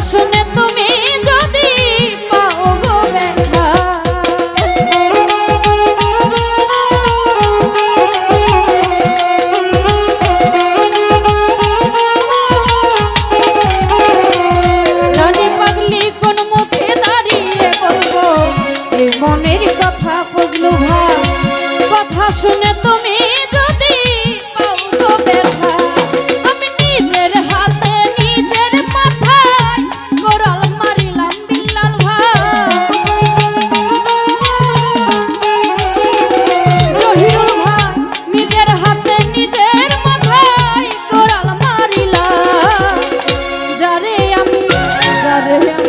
শুনে Valeu,